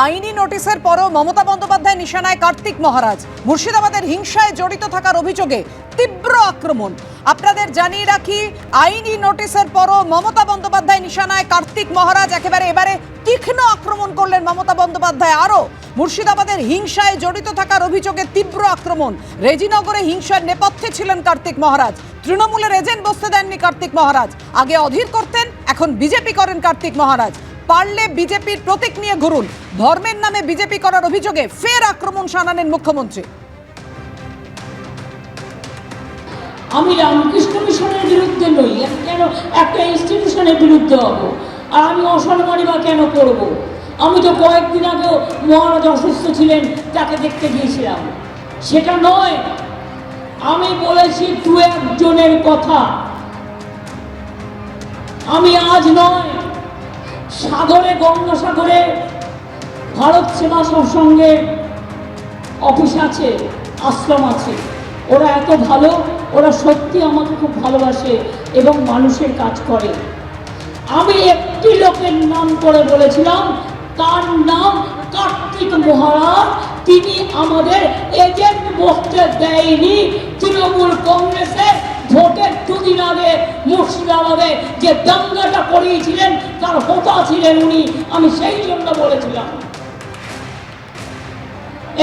আইনি নোটিশের পরও মমতা বন্দ্যোপাধ্যায় নিশানায় কার্তিক মহারাজ। মুর্শিদাবাদের হিংসায় জড়িত থাকার অভিযোগে তীব্র আক্রমণ। আপনাদের জানিয়ে রাখি, আইনি নোটিশের পরও মমতা বন্দ্যোপাধ্যায় নিশানায় কার্তিক মহারাজ। একেবারে এবারে তীক্ষ্ণ আক্রমণ করলেন মমতা বন্দ্যোপাধ্যায়। আরও মুর্শিদাবাদের হিংসায় জড়িত থাকার অভিযোগে তীব্র আক্রমণ। রেজিনগরে হিংসার নেপথ্যে ছিলেন কার্তিক মহারাজ। তৃণমূলের এজেন্ট বসতে দেননি কার্তিক মহারাজ। আগে অধীর করতেন, এখন বিজেপি করেন কার্তিক মহারাজ। পারলে বিজেপির প্রতীক নিয়ে ঘুরুন। ধর্মের নামে বিজেপি করার অভিযোগে ফের আক্রমণ শানালেন মুখ্যমন্ত্রী। আমি রামকৃষ্ণ মিশনের বিরুদ্ধে নই কেন একটা ইনস্টিটিউশনের বিরুদ্ধে হব? আর আমি অসম্মানী বা কেন করব? আমি তো কয়েকদিন আগেও মহারাজ অসুস্থ ছিলেন, তাকে দেখতে গিয়েছিলাম। সেটা নয়, আমি বলেছি দু একজনের কথা। আমি আজ নয় সাগরে, গঙ্গাসাগরে, ভারত সেবা সঙ্গে অফিস আছে, আশ্রম আছে। ওরা এত ভালো, ওরা সত্যি আমাকে খুব ভালোবাসে এবং মানুষের কাজ করে। আমি একটি লোকের নাম করে বলেছিলাম, তার নাম কার্তিক মহারাজ। তিনি আমাদের এজেন্ট বসতে দেয়নি, তৃণমূল কংগ্রেসে ভোটের দুদিন আগে মুর্শিদাবাদে যে দাঙ্গাটা করিয়েছিলেন, তার হোতা ছিলেন উনি, আমি সেই জন্য বলেছিলাম।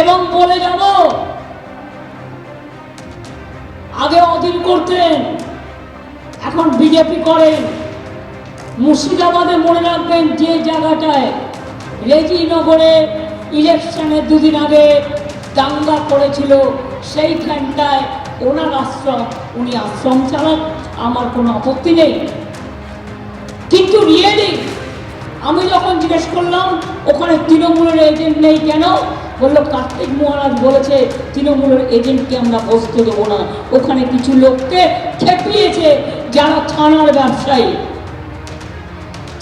এবং বলে যাব, আগে অধীন করতেন, এখন বিজেপি করেন। মুর্শিদাবাদে মনে রাখবেন যে জায়গাটায় রেজিনগরে ইলেকশনের দুদিন আগে দাঙ্গা করেছিল, সেইখানটায় ওনার আশ্রম উনি আশ্রম চালান আমার কোনো আপত্তি নেই। কিন্তু রিয়েলি আমি যখন জিজ্ঞেস করলাম, ওখানে তৃণমূলের এজেন্ট নেই কেন? বলল, কার্তিক মহারাজ বলেছে, তৃণমূলের এজেন্টকে আমরা বসতে দেবো না। ওখানে কিছু লোককে খেপিয়েছে যারা থানার ব্যবসায়ী।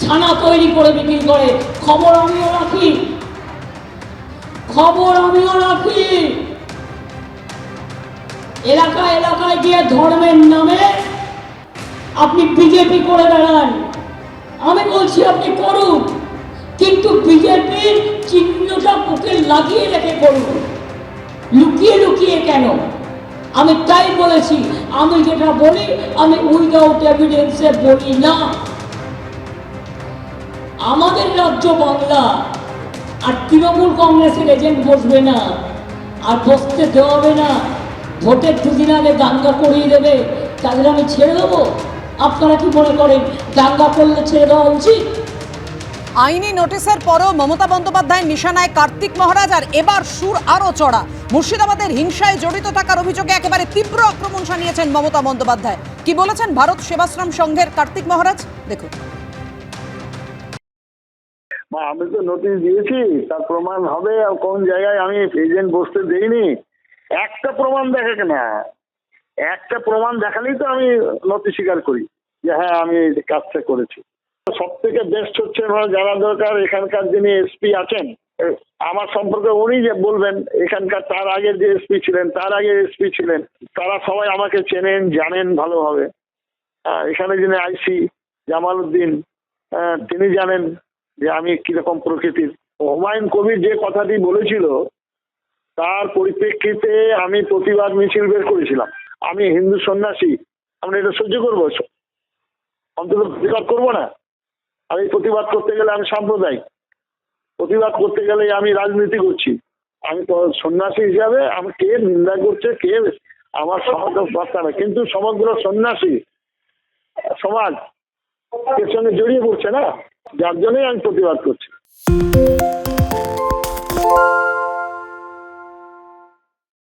ছানা তৈরি করে বিক্রি করে। খবর আমিও রাখি। খবর আমিও রাখি। এলাকা এলাকায় গিয়ে ধর্মের নামে আপনি বিজেপি করে বেড়ান আমি বলছি, আপনি করুন। কিন্তু বিজেপির চিহ্নটা বুকে লাগিয়ে রেখে করুন। লুকিয়ে লুকিয়ে কেন? আমি তাই বলেছি, আমি যেটা বলি, আমি উইদাউট এভিডেন্সে বলি না। আমাদের রাজ্য বাংলা আর তৃণমূল কংগ্রেসের এজেন্ট বসবে না, আর বসতে দেওয়া হবে না। ভোটের দুদিন আগে দাঙ্গা করিয়ে দেবে তাদের আমি ছেড়ে দেবো? আপনারা কি মনে করেন দাঙ্গা করলে ছেড়ে দেওয়া উচিত? আইনি নোটিশের পরও মমতা বন্দ্যোপাধ্যায় নিশানায় কার্তিক মহারাজ আর এবার সুর আরও চড়া। মুর্শিদাবাদের হিংসায় জড়িত থাকার অভিযোগে একেবারে তীব্র আক্রমণ শানিয়েছেন মমতা বন্দ্যোপাধ্যায়। কি বলেছেন ভারত সেবাশ্রম সংঘের কার্তিক মহারাজ? দেখুন। মা আমি তো নোটিশ দিয়েছি তার প্রমাণ হবে আর কোন জায়গায় আমি এজেন্ট বসতে দেইনি। একটা প্রমাণ দেখাকে না একটা প্রমাণ দেখালেই তো আমি নথি স্বীকার করি যে হ্যাঁ আমি এই কাজটা করেছি। সব থেকে বেস্ট হচ্ছে জানা দরকার, এখানকার যিনি এসপি আছেন, আমার সম্পর্কে উনি যে বলবেন, এখানকার তার আগের যে এসপি ছিলেন, তার আগে এসপি ছিলেন, তারা সবাই আমাকে চেনেন, জানেন ভালোভাবে। এখানে যিনি আইসি জামাল উদ্দিন তিনি জানেন যে আমি কীরকম প্রকৃতির। হুমায়ুন কবির যে কথাটি বলেছিল তার পরিপ্রেক্ষিতে আমি প্রতিবাদ মিছিল বের করেছিলাম। আমি হিন্দু সন্ন্যাসী, আমরা এটা সহ্য করব? অন্তত প্রতিবাদ করব না? আর এই প্রতিবাদ করতে গেলে আমি সাম্প্রদায়িক। প্রতিবাদ করতে গেলে আমি রাজনীতি করছি। আমি তো সন্ন্যাসী হিসাবে আমি কে নিন্দা করছে, কে আমার সমাজ বার্তা না। কিন্তু সমগ্র সন্ন্যাসী সমাজ এর সঙ্গে জড়িয়ে পড়ছে না? যার জন্যই আমি প্রতিবাদ করছি।